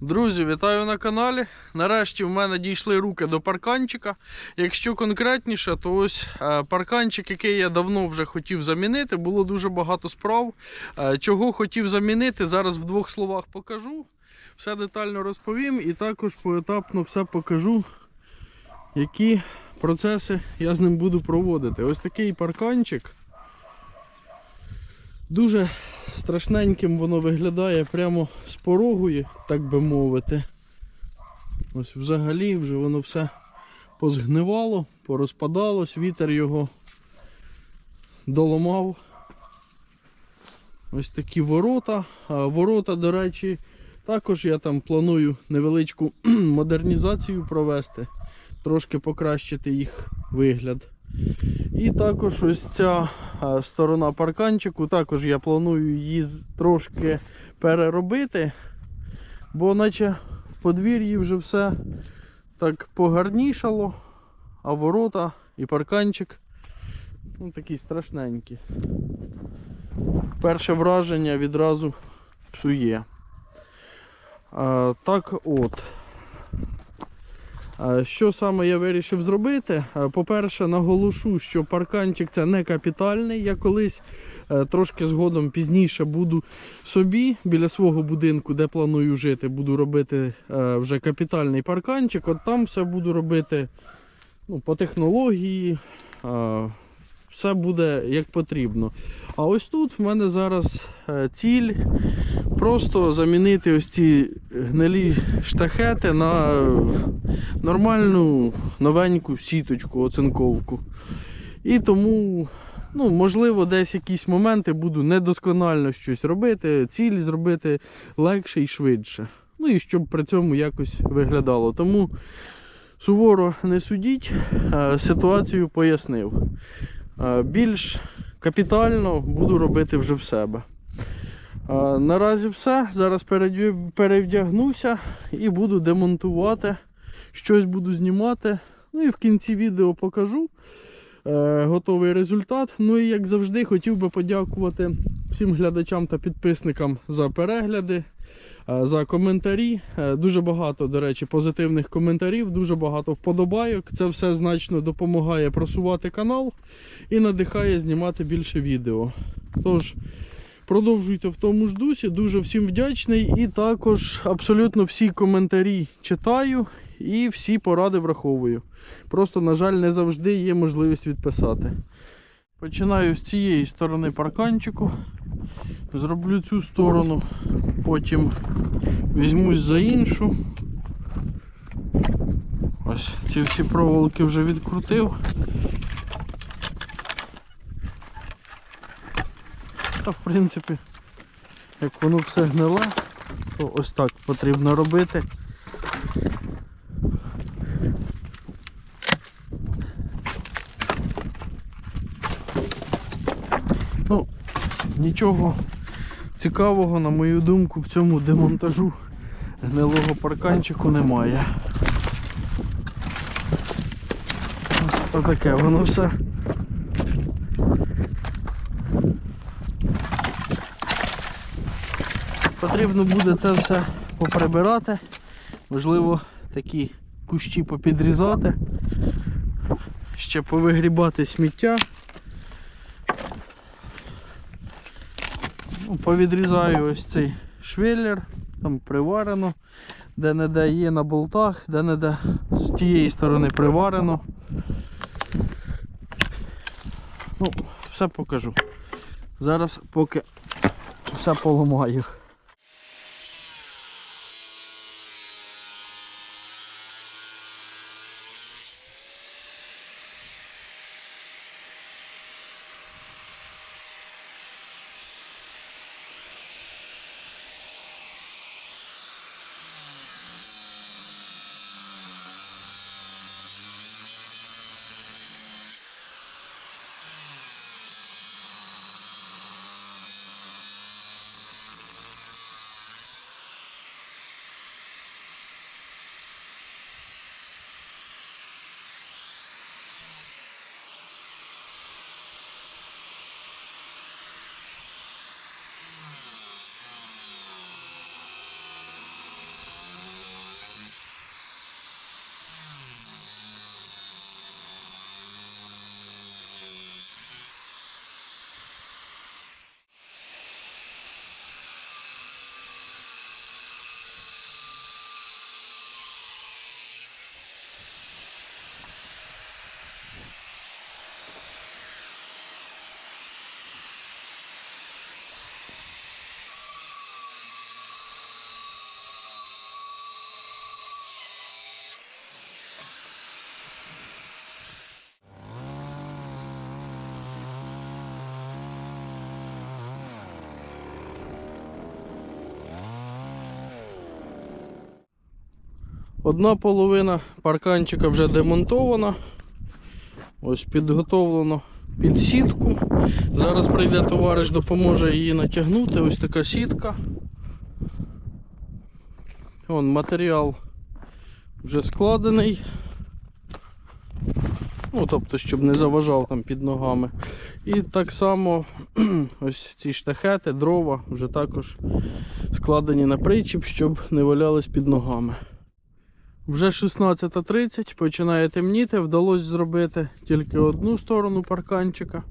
Друзі, вітаю на каналі. Нарешті в мене дійшли руки до парканчика. Якщо конкретніше, то ось е, парканчик, який я давно вже хотів замінити, було дуже багато справ. Е, Чого хотів замінити, зараз в двох словах покажу. Все детально розповім і також поетапно все покажу, які процеси я з ним буду проводити. Ось такий парканчик. Дуже страшненьким воно виглядає прямо з порогою, так би мовити. Ось взагалі вже воно все позгнивало, порозпадалось, вітер його доламав. Ось такі ворота. А ворота, до речі, також я там планую невеличку модернізацію провести, трошки покращити їх вигляд. І також ось ця сторона парканчику, також я планую її трошки переробити, бо наче в подвір'ї вже все так погарнішало, а ворота і парканчик ну, такі страшненькі. Перше враження відразу псує. А, так от. А, Що саме я вирішив зробити? По-перше, наголошу, що парканчик це не капітальний. Я колись е, трошки згодом пізніше буду собі біля свого будинку, де планую жити, буду робити е, вже капітальний парканчик. От там все буду робити ну, по технології. е, Все буде як потрібно. А ось тут в мене зараз е, ціль просто замінити ось ці гнилі штахети на нормальну новеньку сіточку, оцинковку. І тому, ну, можливо, десь якісь моменти буду недосконально щось робити, ціль зробити легше і швидше. Ну і щоб при цьому якось виглядало. Тому суворо не судіть, ситуацію пояснив. Більш капітально буду робити вже в себе. Наразі все. Зараз перевдягнуся і буду демонтувати. Щось буду знімати. Ну і в кінці відео покажу е, готовий результат. Ну і як завжди, хотів би подякувати всім глядачам та підписникам за перегляди, е, за коментарі. Е, дуже багато, до речі, позитивних коментарів, дуже багато вподобайок. Це все значно допомагає просувати канал і надихає знімати більше відео. Тож. Продовжуйте в тому ж дусі, дуже всім вдячний. І також абсолютно всі коментарі читаю і всі поради враховую. Просто, на жаль, не завжди є можливість відписати. Починаю з цієї сторони парканчику. Зроблю цю сторону, потім візьмусь за іншу. Ось ці всі проволоки вже відкрутив. Та в принципі, як воно все гниле, то ось так потрібно робити. Ну, нічого цікавого, на мою думку, в цьому демонтажу гнилого парканчику немає. Ось таке, воно все Потрібно буде це все поприбирати. Можливо, такі кущі попідрізати. Ще повигрібати сміття. Ну, повідрізаю ось цей швеллер, там приварено, де-не-де є на болтах, де-не-де з тієї сторони приварено. Ну, все покажу. Зараз поки все поламаю. Одна половина парканчика вже демонтована. Ось підготовлено під сітку. Зараз прийде товариш, допоможе її натягнути. Ось така сітка. Вон матеріал вже складений. Ну, тобто, щоб не заважав там під ногами. І так само ось ці штахети, дрова вже також складені на причіп, щоб не валялись під ногами. Вже 16.30, починає темніти, вдалося зробити тільки одну сторону парканчика.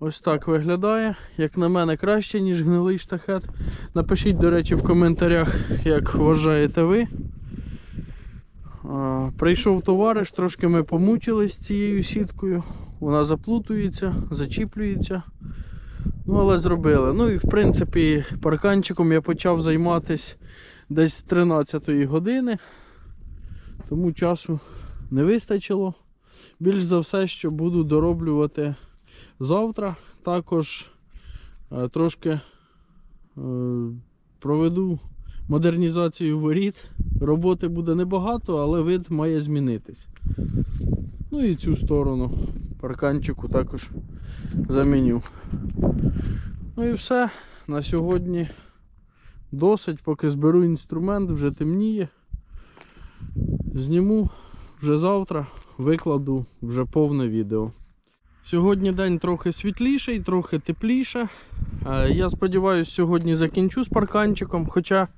Ось так виглядає. Як на мене, краще, ніж гнилий штахет. Напишіть, до речі, в коментарях, як вважаєте ви. Прийшов товариш, трошки ми помучились з цією сіткою. Вона заплутується, зачіплюється. Ну, але зробили. Ну і в принципі парканчиком я почав займатися десь з 13 години. Тому часу не вистачило. Більш за все, що буду дороблювати завтра. Також е, трошки е, проведу модернізацію воріт. Роботи буде небагато, але вид має змінитись. Ну і цю сторону парканчику також заміню. Ну і все. На сьогодні досить, поки зберу інструмент, вже темніє. Зніму вже завтра, викладу вже повне відео. Сьогодні день трохи світліший, трохи тепліше. Е, Я сподіваюся, сьогодні закінчу з парканчиком. Хоча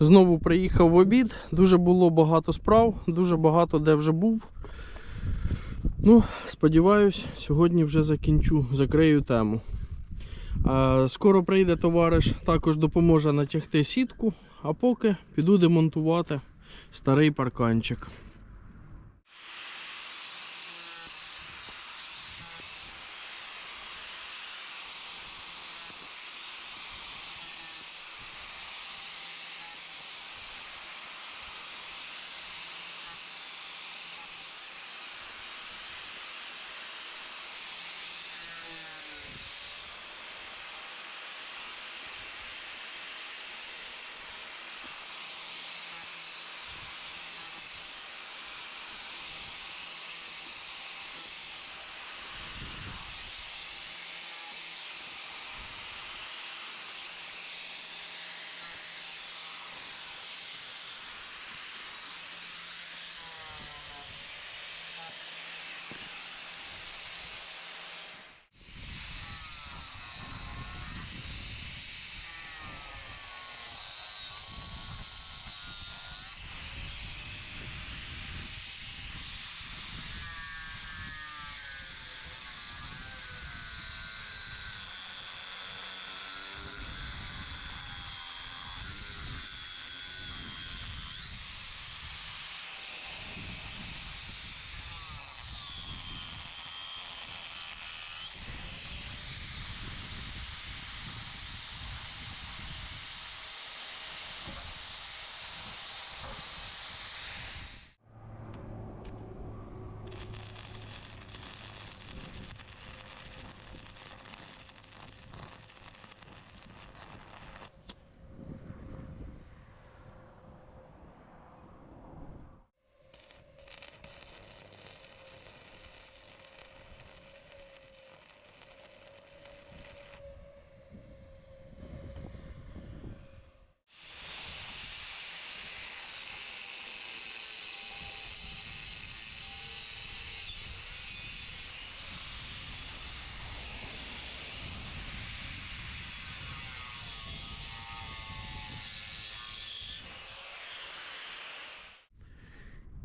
знову приїхав в обід, дуже було багато справ, дуже багато де вже був. Ну, сподіваюсь, сьогодні вже закінчу, закрию тему. Е, Скоро прийде товариш, також допоможе натягти сітку, а поки піду демонтувати старий парканчик.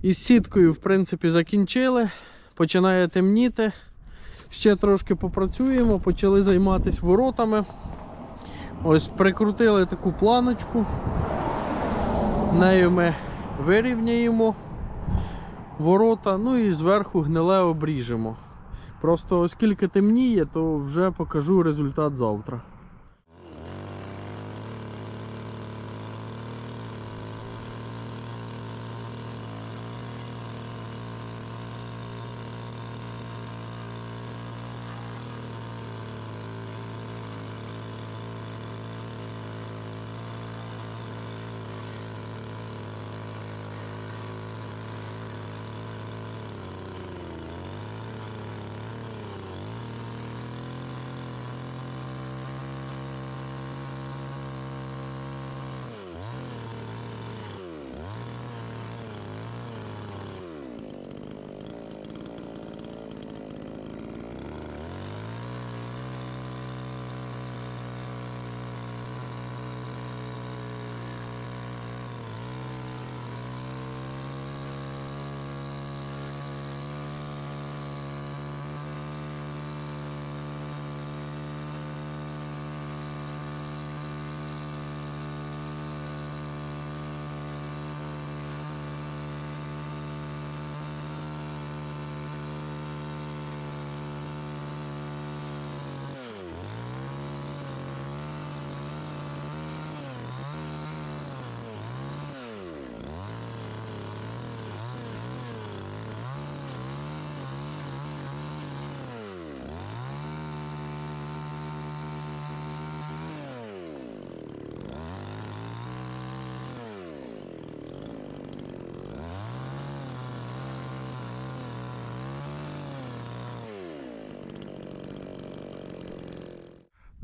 Із сіткою, в принципі, закінчили. Починає темніти. Ще трошки попрацюємо, почали займатися воротами. Ось прикрутили таку планочку. Нею ми вирівняємо ворота, ну і зверху гниле обріжемо. Просто оскільки темніє, то вже покажу результат завтра.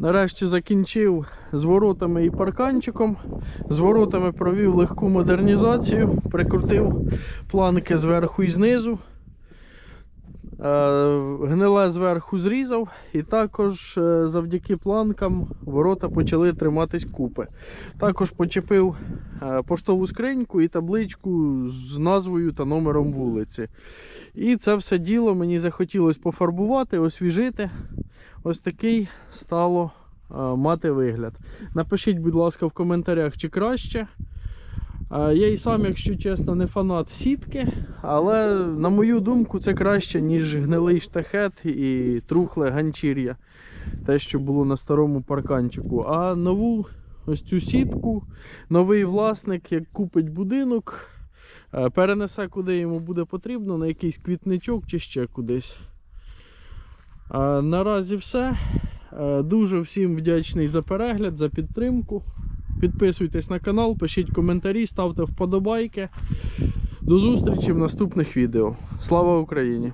Нарешті закінчив з воротами і парканчиком. З воротами провів легку модернізацію, прикрутив планки зверху і знизу. Е, Гниле зверху зрізав, і також е, завдяки планкам ворота почали триматись купи. Також почепив е, поштову скриньку і табличку з назвою та номером вулиці. І це все діло мені захотілося пофарбувати, освіжити. Ось такий стало мати вигляд. Напишіть, будь ласка, в коментарях, чи краще. Я і сам, якщо чесно, не фанат сітки, але на мою думку, це краще, ніж гнилий штахет і трухле ганчір'я. Те, що було на старому парканчику. А нову ось цю сітку, новий власник, як купить будинок, е, перенесе куди йому буде потрібно, на якийсь квітничок чи ще кудись. Наразі все. Е, Дуже всім вдячний за перегляд, за підтримку. Підписуйтесь на канал, пишіть коментарі, ставте вподобайки. До зустрічі в наступних відео. Слава Україні!